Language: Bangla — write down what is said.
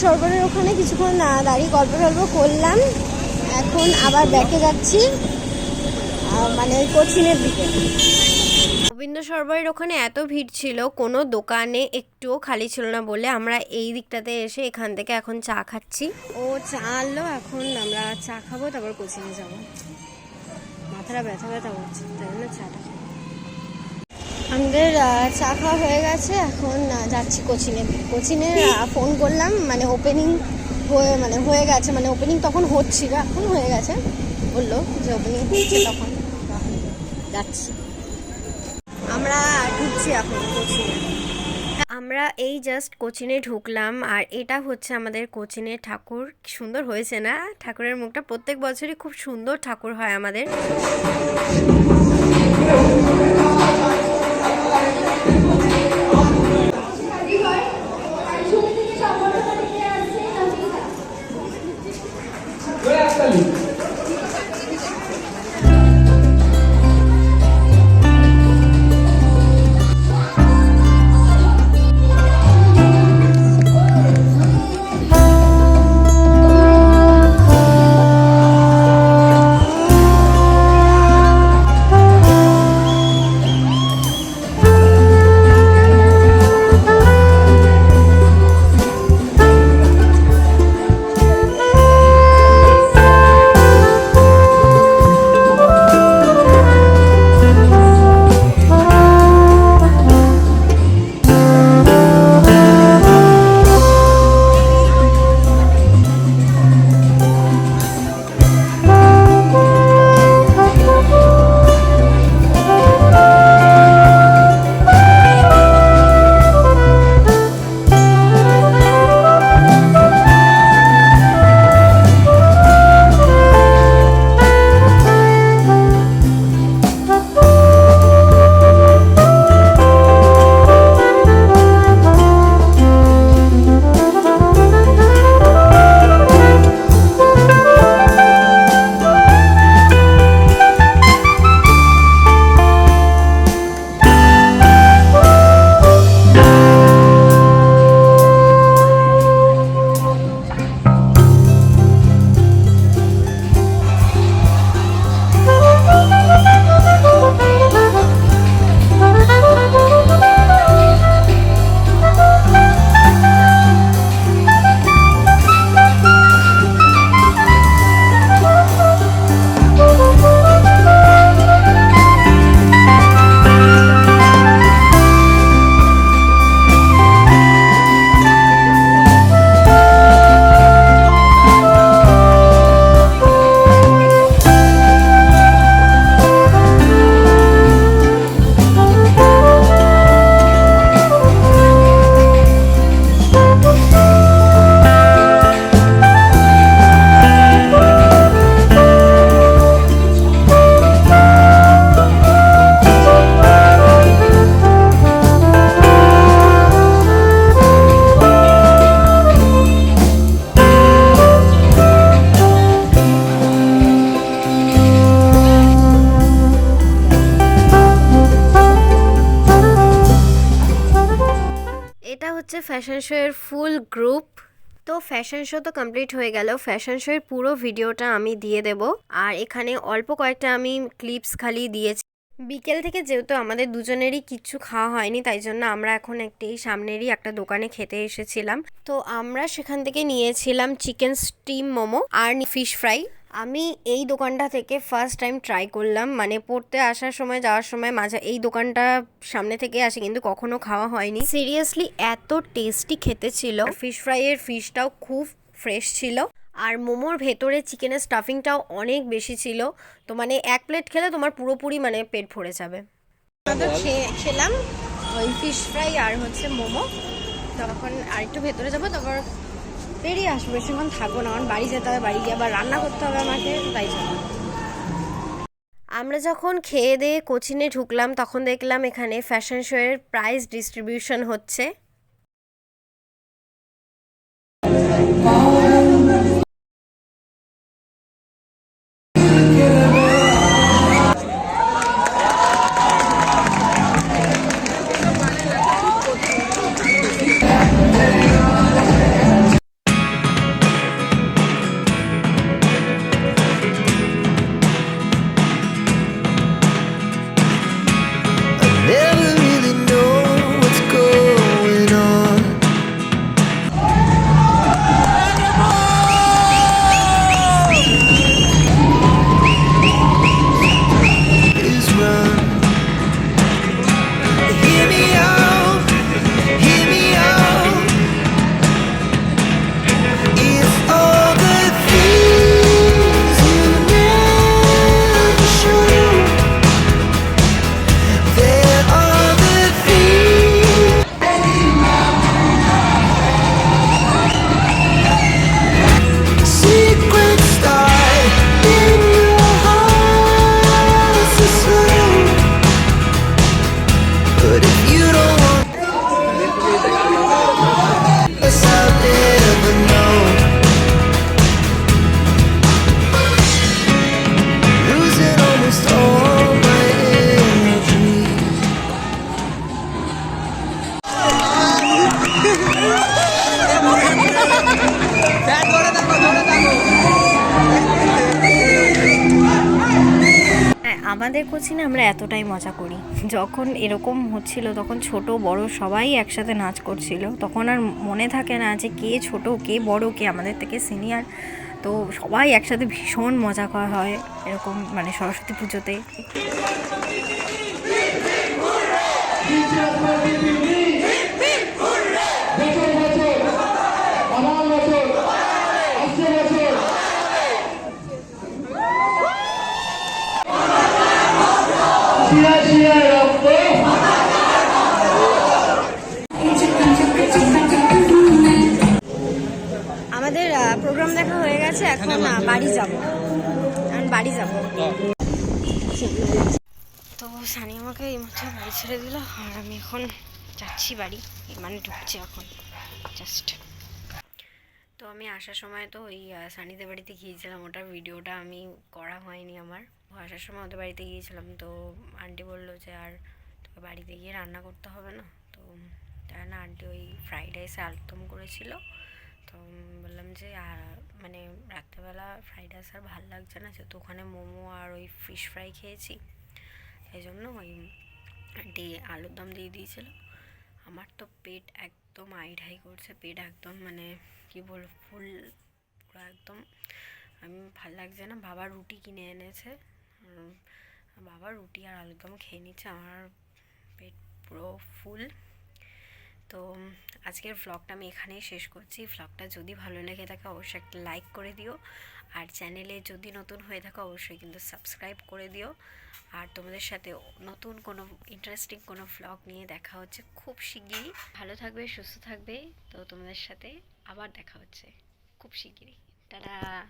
সরোবরের ওখানে কিছুক্ষণ দাঁড়িয়ে গল্প টল্প করলাম। এখন আবার ব্যাকে যাচ্ছি মানে কোচিনের দিকে। রবীন্দ্র সরোবরের ওখানে এত ভিড় ছিল কোনো দোকানে একটুও খালি ছিল না বলে আমরা এই দিকটাতে এসে এখান থেকে এখন চা খাচ্ছি। ও চা আনলো এখন আমরা চা খাব তারপর কোচিনে যাব। মাথাটা ব্যথা ব্যথা করছে তাই জন্য চাটা আমাদের আহ, চা খাওয়া হয়ে গেছে এখন যাচ্ছি কোচিনে। কোচিনে ফোন করলাম মানে ওপেনিং হয়ে মানে হয়ে গেছে মানে ওপেনিং তখন হচ্ছিল এখন হয়ে গেছে। বলল যে ওপেনিং হচ্ছে তখন। যাচ্ছি। আমরা ঢুকছি এখন কোচিনে। আমরা এই জাস্ট কোচিনে ঢুকলাম আর এটা হচ্ছে আমাদের কোচিনের ঠাকুর। সুন্দর হয়েছে না? ঠাকুরের মুখটা প্রত্যেক বছরই খুব সুন্দর ঠাকুর হয় আমাদের। ফ্যাশন শো এর ফুল গ্রুপ তো ফ্যাশন শো তো কমপ্লিট হয়ে গেল। ফ্যাশন শো এর পুরো ভিডিওটা আমি দিয়ে দেব। আর এখানে অল্প কয়েকটা আমি ক্লিপস খালি দিয়েছি। বিকেল থেকে যেহেতু আমাদের দুজনেরই কিচ্ছু খাওয়া হয়নি, তাই জন্য আমরা এখন একটি সামনেরই একটা দোকানে খেতে এসেছিলাম। তো আমরা সেখান থেকে নিয়েছিলাম চিকেন স্টিম মোমো আর ফিশ ফ্রাই আমি এই দোকানটা থেকে ফার্স্ট টাইম ট্রাই করলাম। মানে পড়তে আসার সময়, যাওয়ার সময় মাঝে এই দোকানটা সামনে থেকে আসে, কিন্তু কখনো খাওয়া হয়নি। সিরিয়াসলি এত টেস্টি খেতে ছিল। ফিশ ফ্রাইয়ের ফিশটাও খুব ফ্রেশ ছিল। আর মোমোর ভেতরে চিকেনের স্টাফিংটাও অনেক বেশি ছিল। তো মানে এক প্লেট খেলে তোমার পুরোপুরি মানে পেট ভরে যাবে। খেলাম ওই ফিশ ফ্রাই আর হচ্ছে মোমো। তখন আর একটু ভেতরে যাব তারপর বেরিয়ে আসব বেশিক্ষণ থাকব না আমার বাড়ি যেতে হবে, বাড়ি গিয়ে আবার রান্না করতে হবে আমাকে, তাই জন্য। আমরা যখন খেয়ে দেয়ে কোচিনে ঢুকলাম, তখন দেখলাম এখানে ফ্যাশন শোয়ের প্রাইজ ডিস্ট্রিবিউশন হচ্ছে। করছি কোচিনে আমরা এতটাই মজা করি। যখন এরকম হচ্ছিল, তখন ছোট, বড় সবাই একসাথে নাচ করছিল। তখন আর মনে থাকে না যে কে ছোট, কে বড়, কে আমাদের থেকে সিনিয়র। তো সবাই একসাথে ভীষণ মজা করা হয় এরকম মানে সরস্বতী পুজোতে। হয়ে গেছে এখন আহ, বাড়ি যাব। এখন বাড়ি যাব। তো সানি আমাকে এই মাত্র বাড়ি ছেড়ে দিল আর আমি এখন যাচ্ছি বাড়ি। মানে ঢুকছি এখন জাস্ট তো আমি আসার সময় তো ওই সানিদের বাড়িতে গিয়েছিলাম ওটার ভিডিওটা আমি করা হয়নি আমার। আসার সময় ওদের বাড়িতে গিয়েছিলাম তো আন্টি বলল যে আর তোকে বাড়িতে গিয়ে রান্না করতে হবে না? তো তাই না আন্টি ওই ফ্রাইড রাইসে আলুদম করেছিল। তো বললাম যে আর মানে রাত্রেবেলা ফ্রাইড রাইস আর ভালো লাগছে না, যেহেতু ওখানে মোমো আর ওই ফিশ ফ্রাই খেয়েছি। এই জন্য ওই ডে আলুর দম দিয়ে দিয়েছিল। আমার তো পেট একদম আইঢাই করছে, পেট একদম মানে কি বলব ফুল পুরো একদম আমি ভালো লাগছে না। বাবা রুটি কিনে এনেছে বাবা রুটি আর আলুরদম খেয়ে নিচ্ছে, আমার পেট পুরো ফুল তো, আজকের ভ্লগটা আমি এখানেই শেষ করছি। ভ্লগটা যদি ভালো লেগে থাকে, অবশ্যই একটা লাইক করে দিও। আর চ্যানেলে যদি নতুন হয়ে থাকে, অবশ্যই কিন্তু সাবস্ক্রাইব করে দিও। আর তোমাদের সাথে নতুন কোনো ইন্টারেস্টিং কোনো ভ্লগ নিয়ে দেখা হচ্ছে খুব শিগগিরই। ভালো থাকবে, সুস্থ থাকবে। তো তোমাদের সাথে আবার দেখা হচ্ছে খুব শিগগিরই। টাটা!